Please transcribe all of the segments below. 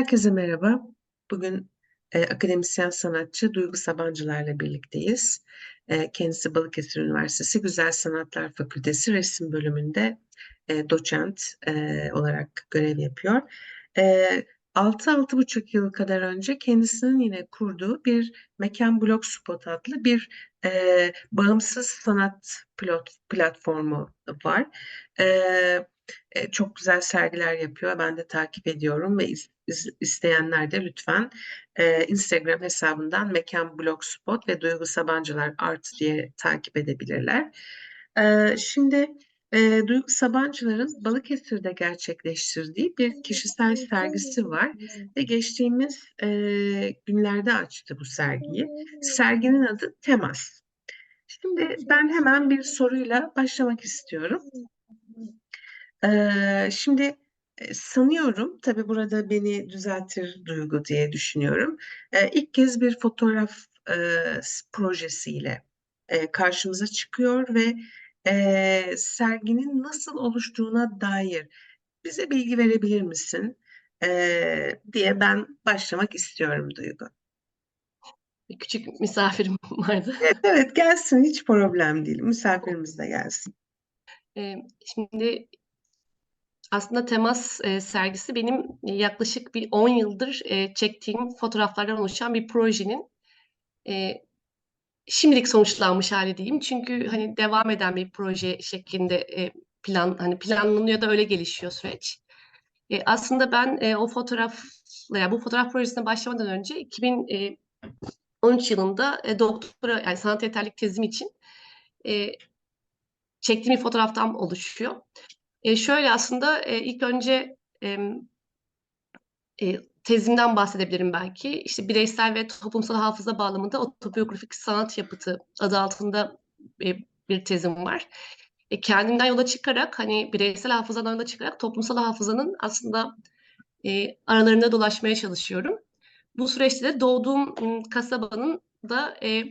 Herkese merhaba. Bugün e, akademisyen sanatçı Duygu Sabancılar'la birlikteyiz. E, kendisi Balıkesir Üniversitesi Güzel Sanatlar Fakültesi Resim Bölümünde e, doçent e, olarak görev yapıyor. E, 6-6,5 yıl kadar önce kendisinin yine kurduğu bir Mekan Blog Spot adlı bir e, bağımsız sanat pilot platformu var. E, e, çok güzel sergiler yapıyor. Ben de takip ediyorum ve iz, iz, isteyenler de lütfen e, Instagram hesabından Mekan Blogspot ve Duygu Sabancılar Art diye takip edebilirler. E, şimdi e, Duygu Sabancılar'ın Balıkesir'de gerçekleştirdiği bir kişisel sergisi var ve geçtiğimiz e, günlerde açtı bu sergiyi. Serginin adı Temas. Şimdi ben hemen bir soruyla başlamak istiyorum. Ee, şimdi e, sanıyorum, tabii burada beni düzeltir Duygu diye düşünüyorum. Ee, ilk kez bir fotoğraf e, projesiyle e, karşımıza çıkıyor ve e, serginin nasıl oluştuğuna dair bize bilgi verebilir misin? E, diye ben başlamak istiyorum Duygu. Küçük misafirim vardı. Evet, evet gelsin hiç problem değil. Misafirimiz de gelsin. Şimdi aslında temas e, sergisi benim yaklaşık bir 10 yıldır e, çektiğim fotoğraflardan oluşan bir projenin e, şimdilik sonuçlanmış hali diyeyim. Çünkü hani devam eden bir proje şeklinde e, plan hani planlanıyor da öyle gelişiyor süreç. E, aslında ben e, o fotoğraf yani bu fotoğraf projesine başlamadan önce 2013 yılında e, doktora yani sanat yeterlik tezim için e, çektiğim bir fotoğraftan oluşuyor. E, şöyle aslında e, ilk önce e, e, tezimden bahsedebilirim belki. İşte bireysel ve toplumsal hafıza bağlamında otobiyografik sanat yapıtı adı altında e, bir tezim var. E, kendimden yola çıkarak hani bireysel hafızadan yola çıkarak toplumsal hafızanın aslında e, aralarında dolaşmaya çalışıyorum. Bu süreçte de doğduğum kasabanın da e,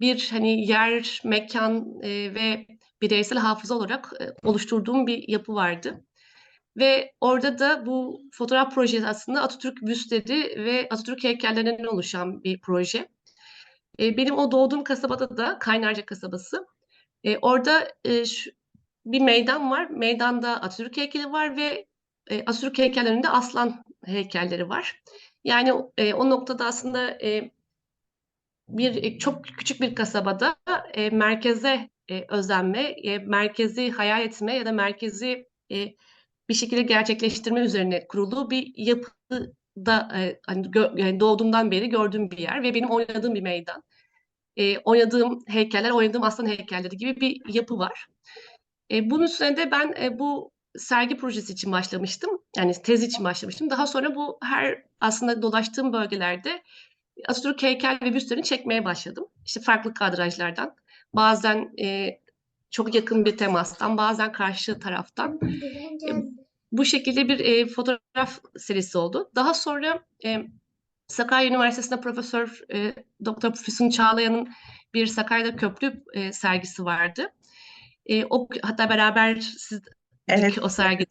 bir hani yer, mekan e, ve bireysel hafıza olarak e, oluşturduğum bir yapı vardı. Ve orada da bu fotoğraf projesi aslında Atatürk büstleri ve Atatürk heykellerinden oluşan bir proje. E, benim o doğduğum kasabada da Kaynarca kasabası. E, orada bir meydan var. Meydanda Atatürk heykeli var ve e, Atatürk heykellerinde aslan heykelleri var. Yani e, o noktada aslında e, bir e, çok küçük bir kasabada e, merkeze e, özenme, e, merkezi hayal etme ya da merkezi e, bir şekilde gerçekleştirme üzerine kurulu bir yapıda e, hani gö- yani doğduğumdan beri gördüğüm bir yer ve benim oynadığım bir meydan. E, oynadığım heykeller, oynadığım aslan heykelleri gibi bir yapı var. E, bunun üstüne de ben e, bu sergi projesi için başlamıştım. Yani tez için başlamıştım. Daha sonra bu her aslında dolaştığım bölgelerde Atatürk heykel ve büstlerini çekmeye başladım. İşte farklı kadrajlardan. Bazen e, çok yakın bir temastan, bazen karşı taraftan. E, bu şekilde bir e, fotoğraf serisi oldu. Daha sonra e, Sakarya Üniversitesi'nde Profesör e, Doktor Füsun Çağlayan'ın bir Sakarya'da Köprü e, sergisi vardı. E, o hatta beraber siz Evet, o sergi.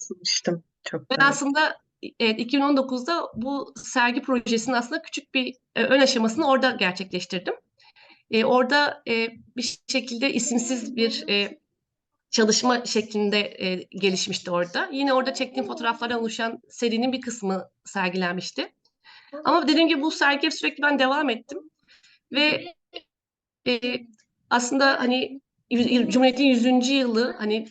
Çok ben aslında evet, 2019'da bu sergi projesinin aslında küçük bir e, ön aşamasını orada gerçekleştirdim. E, orada e, bir şekilde isimsiz bir e, çalışma şeklinde e, gelişmişti orada. Yine orada çektiğim fotoğraflardan oluşan serinin bir kısmı sergilenmişti. Ama dediğim gibi bu sergiye sürekli ben devam ettim. Ve e, aslında hani Cumhuriyet'in 100. yılı hani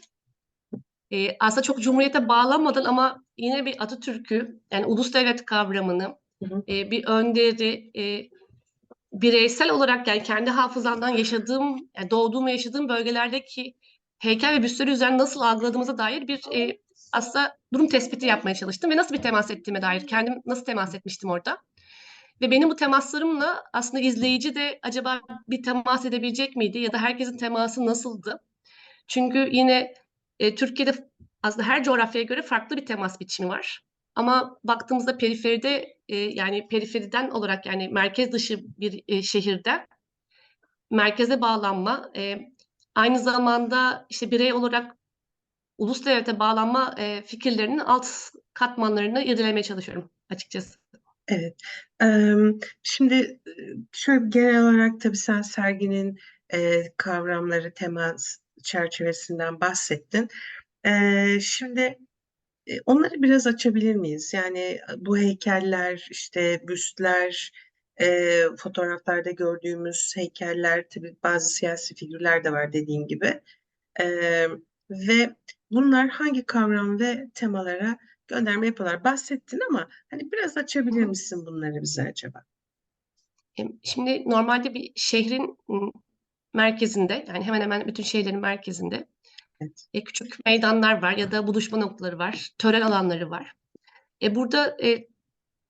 e, aslında çok Cumhuriyet'e bağlanmadan ama yine bir Atatürk'ü yani ulus devlet kavramını e, bir önderi e, bireysel olarak yani kendi hafızamdan yaşadığım yani doğduğum ve yaşadığım bölgelerdeki heykel ve büstleri üzerine nasıl algıladığımıza dair bir e, aslında durum tespiti yapmaya çalıştım ve nasıl bir temas ettiğime dair kendim nasıl temas etmiştim orada. Ve benim bu temaslarımla aslında izleyici de acaba bir temas edebilecek miydi ya da herkesin teması nasıldı? Çünkü yine e, Türkiye'de aslında her coğrafyaya göre farklı bir temas biçimi var. Ama baktığımızda periferide e, yani periferiden olarak yani merkez dışı bir e, şehirde merkeze bağlanma, e, aynı zamanda işte birey olarak ulus devlete bağlanma e, fikirlerinin alt katmanlarını irdelemeye çalışıyorum açıkçası. Evet. Şimdi, eee, şöyle genel olarak tabii sen serginin, eee, kavramları, temas çerçevesinden bahsettin. Eee, şimdi, eee, onları biraz açabilir miyiz? Yani, bu heykeller, işte, büstler, eee, fotoğraflarda gördüğümüz heykeller, tabii bazı siyasi figürler de var dediğin gibi. Emm, ve bunlar hangi kavram ve temalara gönderme yapıyorlar? Bahsettin ama, hani, biraz açabilir misin bunları bize acaba? Şimdi normalde bir şehrin, ımm, merkezinde, yani hemen hemen bütün şehirlerin merkezinde, Evet. eee, küçük meydanlar var ya da buluşma noktaları var, tören alanları var. E, burada, eee,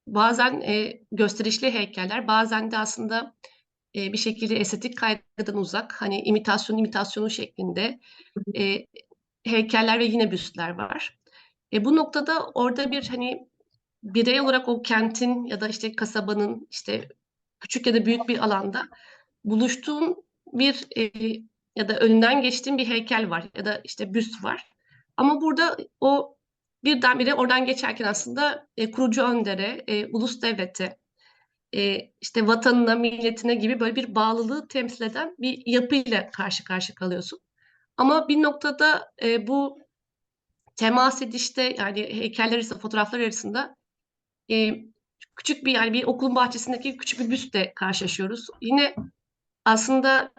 bazen, eee, gösterişli heykeller, bazen de aslında, eee, bir şekilde estetik kaygıdan uzak, hani, imitasyon imitasyonu şeklinde, eee, heykeller ve yine büstler var. E, bu noktada orada bir, hani, birey olarak o kentin ya da, işte, kasabanın, işte, küçük ya da büyük bir alanda buluştuğun bir, eee, ya da önünden geçtiğin bir heykel var ya da, işte, büst var. Ama burada o birdenbire oradan geçerken aslında, eee, kurucu öndere, eee, ulus devlete, eee, işte, vatanına, milletine gibi böyle bir bağlılığı temsil eden bir yapıyla karşı karşıya kalıyorsun. Ama bir noktada, eee, bu temas edişte, yani, heykeller arasında, fotoğraflar arasında, eee, küçük bir, yani, bir okulun bahçesindeki küçük bir büstle karşılaşıyoruz. Yine aslında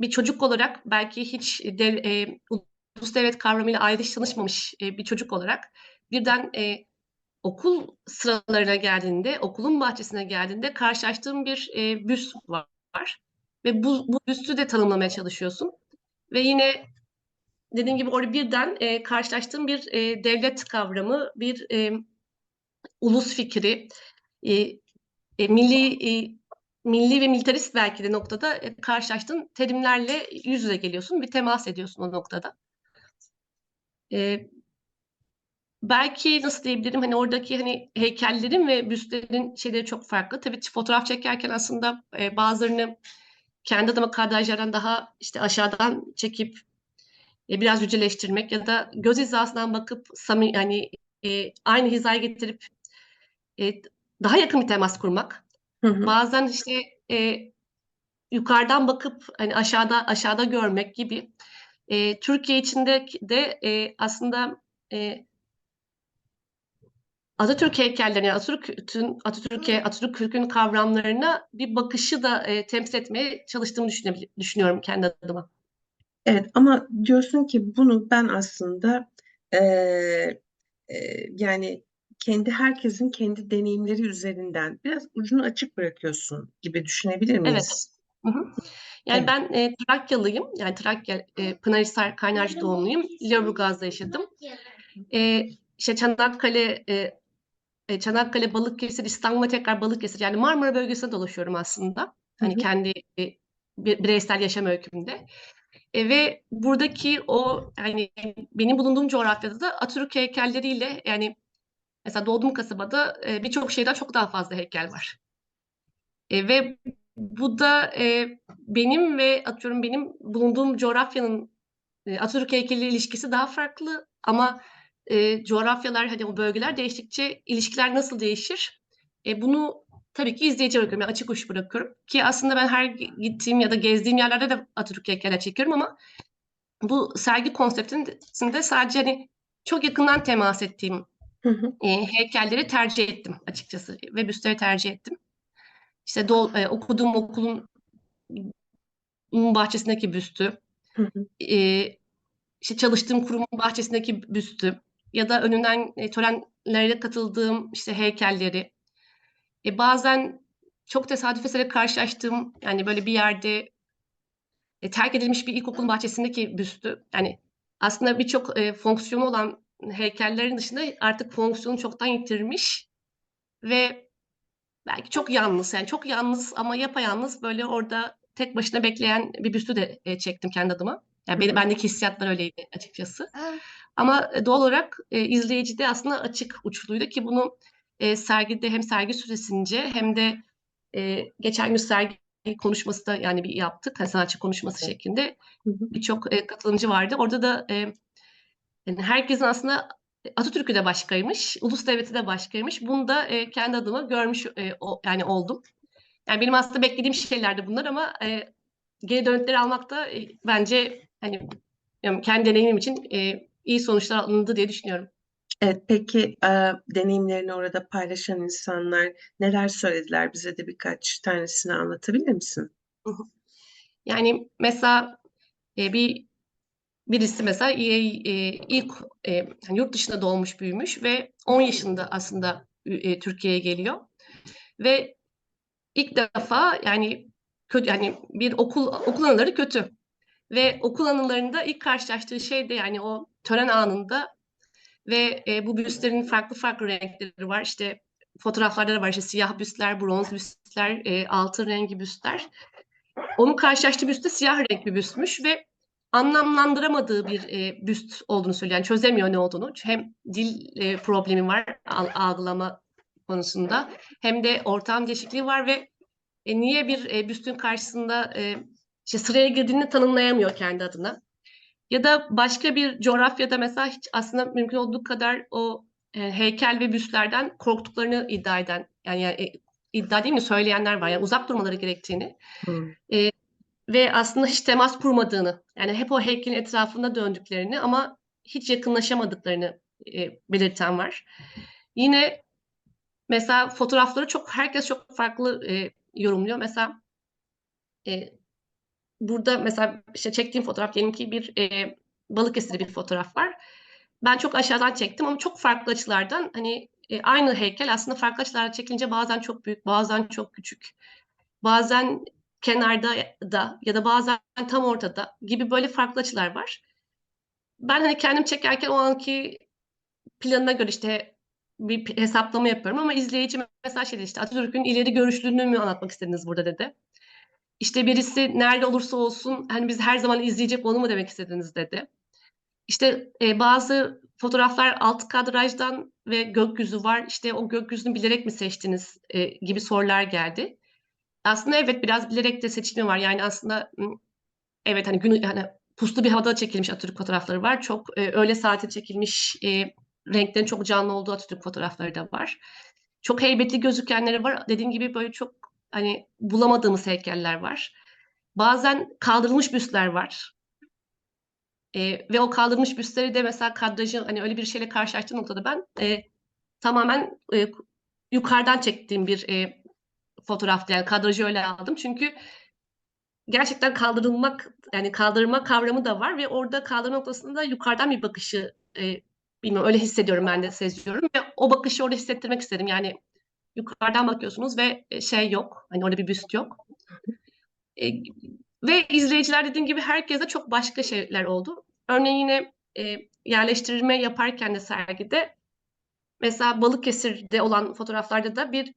bir çocuk olarak belki hiç dev eee, ulus devlet kavramıyla ayrı tanışmamış, eee, bir çocuk olarak birden, eee, okul sıralarına geldiğinde, okulun bahçesine geldiğinde karşılaştığın bir, eee, büst var. Ve bu bu büstü de tanımlamaya çalışıyorsun. Ve yine dediğim gibi orada birden, eee, karşılaştığın bir, eee, devlet kavramı, bir, emm, ulus fikri, eee, eee, milli, iii, milli ve militarist belki de noktada, eee, karşılaştığın terimlerle yüz yüze geliyorsun, bir temas ediyorsun o noktada. Eee belki nasıl diyebilirim, hani, oradaki, hani, heykellerin ve büstlerin şeyleri çok farklı. Tabii fotoğraf çekerken aslında, eee, bazılarını kendi adıma kadrajlardan daha, işte, aşağıdan çekip, eee, biraz yüceleştirmek ya da göz hizasından bakıp sami yani, eee, aynı hizaya getirip, d daha yakın bir temas kurmak. Hı hı. Bazen, işte, eee, yukarıdan bakıp, hani, aşağıda aşağıda görmek gibi. Eee, Türkiye içindeki de, eee, aslında, eee Atatürk heykellerine, Atatürk'ün Atatürk'e, Atatürk'ün kavramlarına bir bakışı da, eee, temsil etmeye çalıştığımı düşünüyorum kendi adıma. Evet ama diyorsun ki bunu ben aslında, eee, eee, yani, kendi herkesin kendi deneyimleri üzerinden biraz ucunu açık bırakıyorsun gibi düşünebilir Evet. miyiz? Hı hı. Yani, Evet. ben, eee, Trakyalıyım. Yani, Trakya, eee, Pınarhisar, Kaynarca doğumluyum. Lüleburgaz'da yaşadım. Eee, işte, Çanakkale, eee, eee, Çanakkale, Balıkesir, İstanbul ve tekrar Balıkesir, yani, Marmara bölgesinde dolaşıyorum aslında. Hı Hani, hı. kendi, eee, bi bireysel yaşam öykümde. Eee, ve buradaki o, hani, benim bulunduğum coğrafyada da Atatürk heykelleriyle, yani, mesela doğduğum kasabada, eee, birçok şehirden çok daha fazla heykel var. Eee, ve bu da, eee, benim ve atıyorum benim bulunduğum coğrafyanın, eee, Atatürk heykeliyle ilişkisi daha farklı ama, eee, coğrafyalar, hani, o bölgeler değiştikçe ilişkiler nasıl değişir? Eee, bunu tabii ki izleyiciye bırakıyorum, yani, açık uç bırakıyorum ki aslında ben her gi gittiğim ya da gezdiğim yerlerde de Atatürk heykelleri çekiyorum ama bu sergi konseptinde sadece, hani, çok yakından temas ettiğim, Hı hı. eee, heykelleri tercih ettim açıkçası ve büstleri tercih ettim. İşte, do eee, okuduğum okulun un bahçesindeki büstü, Hı hı. eee, işte, çalıştığım kurumun bahçesindeki büstü ya da önünden, eee, törenlere katıldığım, işte, heykelleri. E, bazen çok tesadüf eseri karşılaştığım, yani, böyle bir yerde e, terk edilmiş bir ilkokulun bahçesindeki büstü. Yani, aslında birçok, eee, fonksiyonu olan heykellerin dışında artık fonksiyonunu çoktan yitirmiş ve belki çok yalnız, yani, çok yalnız ama yapayalnız, böyle, orada tek başına bekleyen bir büstü de, eee, çektim kendi adıma. Ya, Hı beni hı. bendeki hissiyatlar öyleydi açıkçası. Ama, eee, doğal olarak, eee, izleyici de aslında açık uçluydu ki bunu, eee, sergide hem sergi süresince hem de, eee, geçen gün sergi konuşması da, yani, bir yaptık. Hani, sanatçı konuşması şeklinde. Birçok, eee, katılımcı vardı. Orada da, eee, hani, herkesin aslında, Atatürk'ü de başkaymış, ulus devleti de başkaymış. Bunu da e, kendi adıma görmüş e, o, yani oldum. Yani benim aslında beklediğim şeylerdi bunlar ama e, geri dönütleri almak da e, bence hani yani kendi deneyimim için e, iyi sonuçlar alındı diye düşünüyorum. Evet, peki e, deneyimlerini orada paylaşan insanlar neler söylediler? Bize de birkaç tanesini anlatabilir misin? Yani mesela e, bir birisi mesela e, ilk e, yani yurt dışında doğmuş büyümüş ve 10 yaşında aslında e, Türkiye'ye geliyor. Ve ilk defa yani kötü yani bir okul okul anıları kötü. Ve okul anılarında ilk karşılaştığı şey de yani o tören anında ve bu büstlerin farklı farklı renkleri var. İşte fotoğraflarda da var işte siyah büstler, bronz büstler, e, altın rengi büstler. Onun karşılaştığı büst de siyah renk bir büstmüş ve anlamlandıramadığı bir e, büst olduğunu söylüyor. Yani çözemiyor ne olduğunu. Hem dil e, problemi var al, algılama konusunda hem de ortam değişikliği var ve e, niye bir e, büstün karşısında e, işte sıraya girdiğini tanımlayamıyor kendi adına. Ya da başka bir coğrafyada mesela hiç aslında mümkün olduğu kadar o e, heykel ve büstlerden korktuklarını iddia eden yani, yani e, iddia değil mi söyleyenler var. Yani uzak durmaları gerektiğini. Hmm. E, ve aslında hiç temas kurmadığını yani hep o heykelin etrafında döndüklerini ama hiç yakınlaşamadıklarını e, belirten var. Yine mesela fotoğrafları çok herkes çok farklı e, yorumluyor. Mesela e, burada mesela işte çektiğim fotoğraf diyelim ki bir e, Balıkesir'de bir fotoğraf var. Ben çok aşağıdan çektim ama çok farklı açılardan hani e, aynı heykel aslında farklı açılardan çekilince bazen çok büyük, bazen çok küçük. Bazen kenarda da ya da bazen tam ortada gibi böyle farklı açılar var. Ben hani kendim çekerken o anki planına göre işte bir hesaplama yapıyorum ama izleyici mesela şey dedi işte Atatürk'ün ileri görüşlülüğünü mü anlatmak istediniz burada dedi. İşte birisi nerede olursa olsun hani biz her zaman izleyecek onu mu demek istediniz dedi. İşte e, bazı fotoğraflar alt kadrajdan ve gökyüzü var. İşte o gökyüzünü bilerek mi seçtiniz e, gibi sorular geldi. Aslında evet biraz bilerek de seçimi var. Yani aslında evet hani gün yani puslu bir havada çekilmiş Atatürk fotoğrafları var. Çok e, öğle saati çekilmiş e, renklerin çok canlı olduğu Atatürk fotoğrafları da var. Çok heybetli gözükenleri var. Dediğim gibi böyle çok hani bulamadığımız heykeller var. Bazen kaldırılmış büstler var. E, ve o kaldırılmış büstleri de mesela kadrajı hani öyle bir şeyle karşılaştığım noktada ben e, tamamen e, yukarıdan çektiğim bir e, fotoğrafta yani kadrajı öyle aldım. Çünkü gerçekten kaldırılmak yani kaldırma kavramı da var ve orada kaldırma noktasında yukarıdan bir bakışı e, bilmiyorum öyle hissediyorum ben de seziyorum ve o bakışı orada hissettirmek istedim. Yani yukarıdan bakıyorsunuz ve e, şey yok. Hani orada bir büst yok. E, ve izleyiciler dediğim gibi herkese çok başka şeyler oldu. Örneğin yine e, yerleştirme yaparken de sergide mesela Balıkesir'de olan fotoğraflarda da bir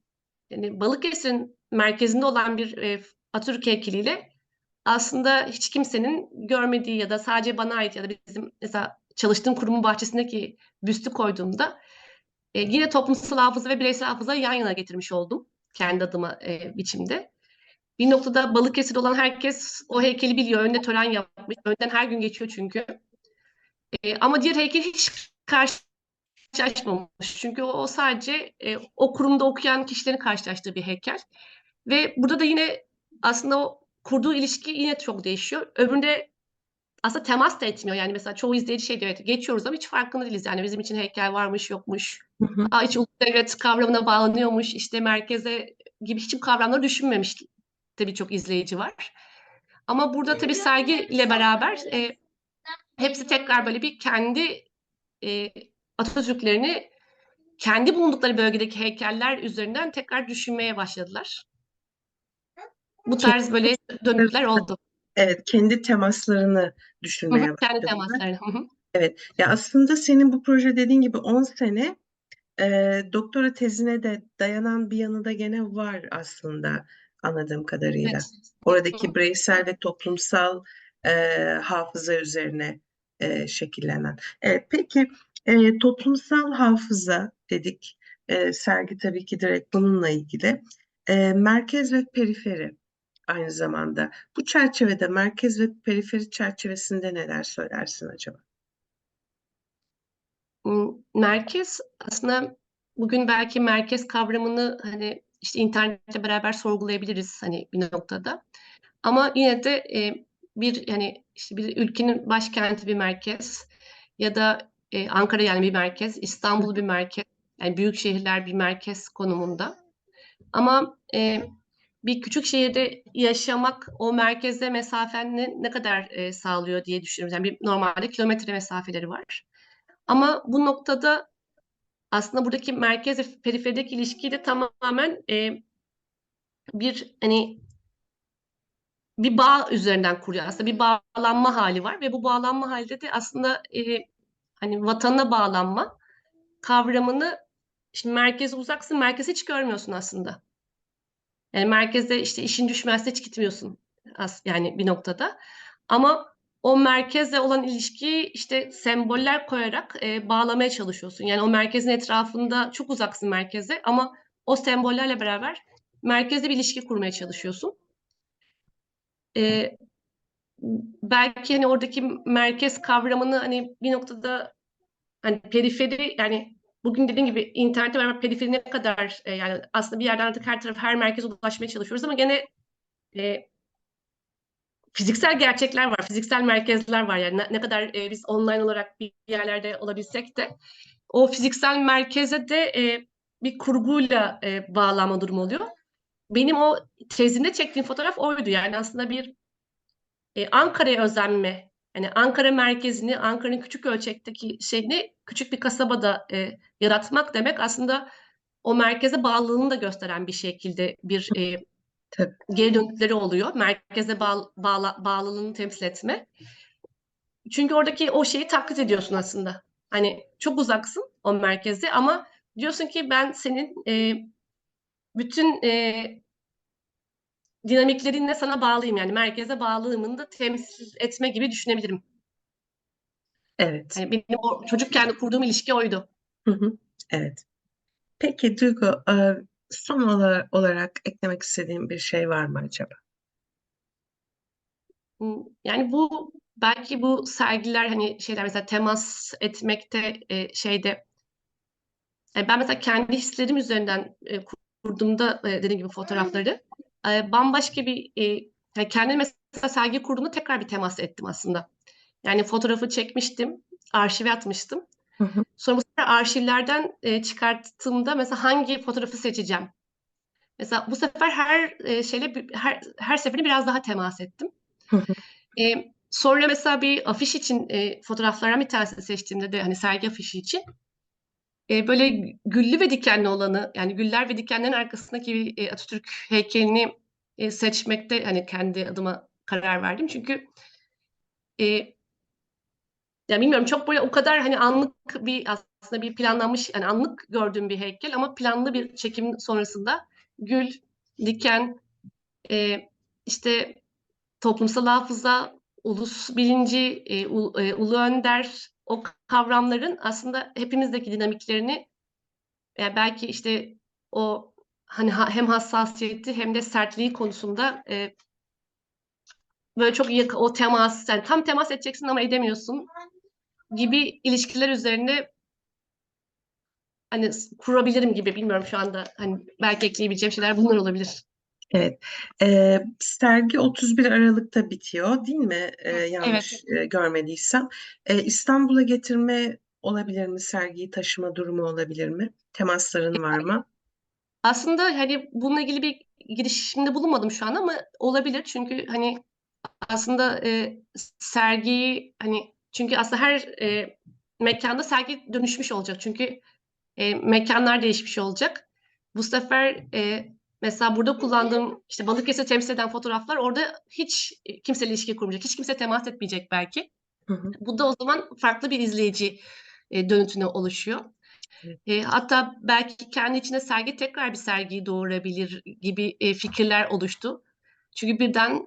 yani Balıkesir'in merkezinde olan bir e, Atatürk heykeliyle aslında hiç kimsenin görmediği ya da sadece bana ait ya da bizim mesela çalıştığım kurumun bahçesindeki büstü koyduğumda e, yine toplumsal hafıza ve bireysel hafıza yan yana getirmiş oldum kendi adıma e, biçimde. Bir noktada Balıkesir olan herkes o heykeli biliyor. Önde tören yapmış. Önden her gün geçiyor çünkü. E, ama diğer heykel hiç karşılaşmamış. Çünkü o, o sadece e, o kurumda okuyan kişilerin karşılaştığı bir heykel. Ve burada da yine aslında o kurduğu ilişki yine çok değişiyor. Öbüründe aslında temas da etmiyor. Yani mesela çoğu izleyici şey diyor, evet, geçiyoruz ama hiç farkında değiliz. Yani bizim için heykel varmış, yokmuş. Hı hı. Aa, hiç ulus devlet kavramına bağlanıyormuş, işte merkeze gibi hiçbir kavramları düşünmemiş de birçok izleyici var. Ama burada tabii sergiyle beraber e, hepsi tekrar böyle bir kendi e, Atatürklerini kendi bulundukları bölgedeki heykeller üzerinden tekrar düşünmeye başladılar. Bu tarz böyle dönükler oldu. Evet, kendi temaslarını düşünmeye hı, Kendi temaslarını. Evet, ya aslında senin bu proje dediğin gibi 10 sene e, doktora tezine de dayanan bir yanı da gene var aslında anladığım kadarıyla. Evet. Oradaki bireysel ve toplumsal e, hafıza üzerine e, şekillenen. Evet, peki e, toplumsal hafıza dedik. E, sergi tabii ki direkt bununla ilgili. E, merkez ve periferi aynı zamanda. Bu çerçevede merkez ve periferi çerçevesinde neler söylersin acaba? Merkez aslında bugün belki merkez kavramını, hani, işte, internetle beraber sorgulayabiliriz, hani, bir noktada. Ama yine de, eee, bir, hani, işte, bir ülkenin başkenti bir merkez ya da, eee, Ankara, yani, bir merkez, İstanbul bir merkez, yani, büyük şehirler bir merkez konumunda. Ama, eee, bir küçük şehirde yaşamak o merkeze mesafeni ne kadar, eee, sağlıyor diye düşünüyorum. Yani, bir normalde kilometre mesafeleri var. Ama bu noktada aslında buradaki merkezle periferideki ilişkiyi de tamamen, eee bir, hani bir bağ üzerinden kuruyor. Aslında bir bağlanma hâli var ve bu bağlanma hâlinde de aslında, eee, hani, vatana bağlanma kavramını şimdi merkeze uzaksın, merkezi hiç görmüyorsun aslında. Yani, merkeze, işte, işin düşmezse hiç gitmiyorsun as yani, bir noktada. Ama o merkezle olan ilişkiyi, işte, semboller koyarak, eee, bağlamaya çalışıyorsun. Yani, o merkezin etrafında çok uzaksın merkeze ama o sembollerle beraber merkezle bir ilişki kurmaya çalışıyorsun. B belki, hani, oradaki merkez kavramını, hani, bir noktada, hani, periferi, yani, bugün dediğim gibi internetle beraber periferi ne kadar, eee, yani, aslında bir yerden artık her taraf her merkeze ulaşmaya çalışıyoruz ama gene, eee fiziksel gerçekler var, fiziksel merkezler var. Yani, ne ne kadar, eee, biz online olarak bir yerlerde olabilsek de o fiziksel merkeze de, eee, bir kurguyla, eee, bağlanma durumu oluyor. Benim o tezimde çektiğim fotoğraf oydu. Yani, aslında bir, eee, Ankara'ya özenme, hani, Ankara merkezini, Ankara'nın küçük ölçekteki şeyini küçük bir kasabada, eee, yaratmak demek aslında o merkeze bağlılığını da gösteren bir şekilde bir, Tabii. geri dönütleri oluyor. Merkeze bağl bağla bağlılığını temsil etme. Çünkü oradaki o şeyi taklit ediyorsun aslında. Hani, çok uzaksın o merkeze ama diyorsun ki ben senin, eee, bütün, eee dinamiklerinle sana bağlıyım, yani, merkeze bağlılığımı da temsil etme gibi düşünebilirim. Evet. Hani, benim o çocukken kurduğum ilişki oydu. Hı hı. Evet. Peki Duygu, eee, son ola olarak eklemek istediğin bir şey var mı acaba? Yani, bu belki bu sergiler, hani, şeyler mesela temas etmekte, eee, şeyde Eee, ben mesela kendi hislerim üzerinden, kurduğumda, dediğim gibi fotoğrafları, eee, bambaşka bir, eee, hani, kendim mesela sergi kurduğumda tekrar bir temas ettim aslında. Yani, fotoğrafı çekmiştim, arşive atmıştım. Hı hı. Sonra bu sefer arşivlerden, eee, çıkarttığımda mesela hangi fotoğrafı seçeceğim? Mesela bu sefer her, eee, şeyle her her seferinde biraz daha temas ettim. Hı hı. Emm, sonra mesela bir afiş için, eee, fotoğraflardan bir tanesini seçtiğimde de, hani, sergi afişi için Eee, böyle gü güllü ve dikenli olanı, yani güller ve dikenlerin arkasındaki eee, Atatürk heykelini, eee, seçmekte, hani, kendi adıma karar verdim. Çünkü eee ya, bilmiyorum çok böyle o kadar, hani, anlık bir aslında bir planlanmış, hani, anlık gördüğüm bir heykel ama planlı bir çekim sonrasında gül, diken, eee, işte, toplumsal hafıza, ulus bilinci, eee, u eee, ulu önder, o kavramların aslında hepimizdeki dinamiklerini Eee, belki, işte, o, hani, ha hem hassasiyeti hem de sertliği konusunda, eee, böyle çok yakı o temas, yani tam temas edeceksin ama edemiyorsun gibi ilişkiler üzerine hani, kurabilirim gibi. Bilmiyorum şu anda, hani, belki ekleyebileceğim şeyler bunlar olabilir. Evet. Eee, sergi 31 Aralık'ta bitiyor, değil mi? Eee, Evet. yanlış, eee, görmediysem. Eee, İstanbul'a getirme olabilir mi? Sergiyi taşıma durumu olabilir mi? Temasların var mı? Aslında, hani, bununla ilgili bir girişimde bulunmadım şu an ama olabilir. Çünkü, hani, aslında, eee, sergiyi, hani, çünkü aslında her, eee, mekânda sergi dönüşmüş olacak. Çünkü Eee, mekânlar değişmiş olacak. Bu sefer, eee, mesela burada kullandığım, işte, Balıkesir'i temsil eden fotoğraflar orada hiç, eee, kimseyle ilişki kurmayacak. Hiç kimse temas etmeyecek belki. Hı hı. Bu da o zaman farklı bir izleyici, eee, dönütüne oluşuyor. Eee, hatta belki kendi içinde sergi tekrar bir sergiyi doğurabilir gibi, eee, fikirler oluştu. Çünkü birden,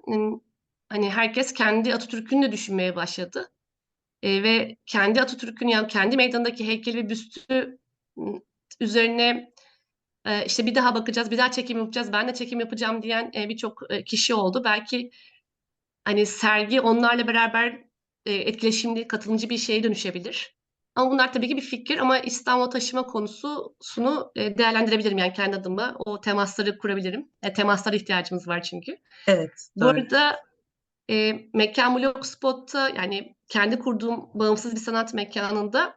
hani, herkes kendi Atatürk'ünü de düşünmeye başladı. Eee, ve kendi Atatürk'ün, yani, kendi meydanındaki heykeli ve büstü, üzerine, eee, işte, bir daha bakacağız, bir daha çekim yapacağız, ben de çekim yapacağım diyen, eee, birçok, eee, kişi oldu. Belki, hani, sergi onlarla beraber, eee, etkileşimli, katılımcı bir şeye dönüşebilir. Ama bunlar tabii ki bir fikir ama İstanbul'a taşıma konusunu e, değerlendirebilirim yani kendi adıma. O temasları kurabilirim. E, temaslara ihtiyacımız var çünkü. Evet, Bu doğru. arada e, Mekan Blogspot'ta yani kendi kurduğum bağımsız bir sanat mekanında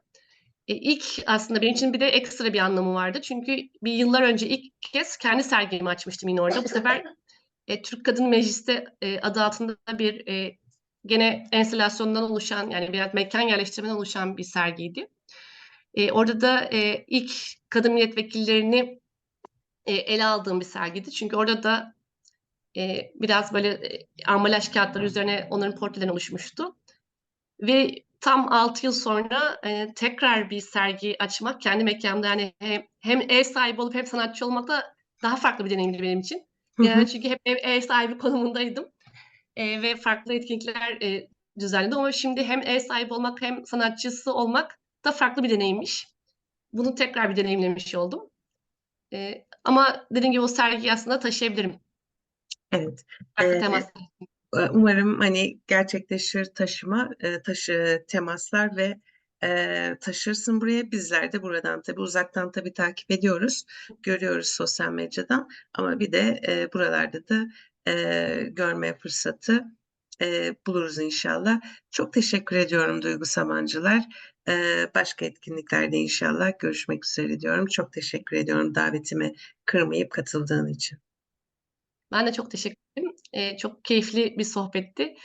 e, ilk aslında benim için bir de ekstra bir anlamı vardı. Çünkü bir yıllar önce ilk kez kendi sergimi açmıştım yine orada. Bu sefer e, Türk Kadın Meclisi e, adı altında bir e, gene enstalasyondan oluşan yani bir mekan yerleştirmeden oluşan bir sergiydi. E, orada da e, ilk kadın milletvekillerini e, ele aldığım bir sergiydi. Çünkü orada da e, biraz böyle e, ambalaj kağıtları üzerine onların portrelerini oluşmuştu. Ve tam 6 yıl sonra e, tekrar bir sergi açmak kendi mekanımda yani hem, hem ev sahibi olup hem sanatçı olmak da daha farklı bir deneyimdi benim için. Hı hı. Yani çünkü hep ev, ev sahibi konumundaydım e, ve farklı etkinlikler e, düzenledim ama şimdi hem ev sahibi olmak hem sanatçısı olmak da farklı bir deneyimmiş. Bunu tekrar bir deneyimlemiş oldum. E, ama dediğim gibi o sergiyi aslında taşıyabilirim. Evet. Farklı Ee, temaslar. E, Umarım hani gerçekleşir taşıma, e, taşı temaslar ve e, taşırsın buraya. Bizler de buradan tabii uzaktan tabii takip ediyoruz, görüyoruz sosyal medyadan. Ama bir de e, buralarda da e, görme fırsatı buluruz inşallah. Çok teşekkür ediyorum Duygu Sabancılar. E, başka etkinliklerde inşallah görüşmek üzere diyorum. Çok teşekkür ediyorum davetimi kırmayıp katıldığın için. Ben de çok teşekkür çok keyifli bir sohbetti.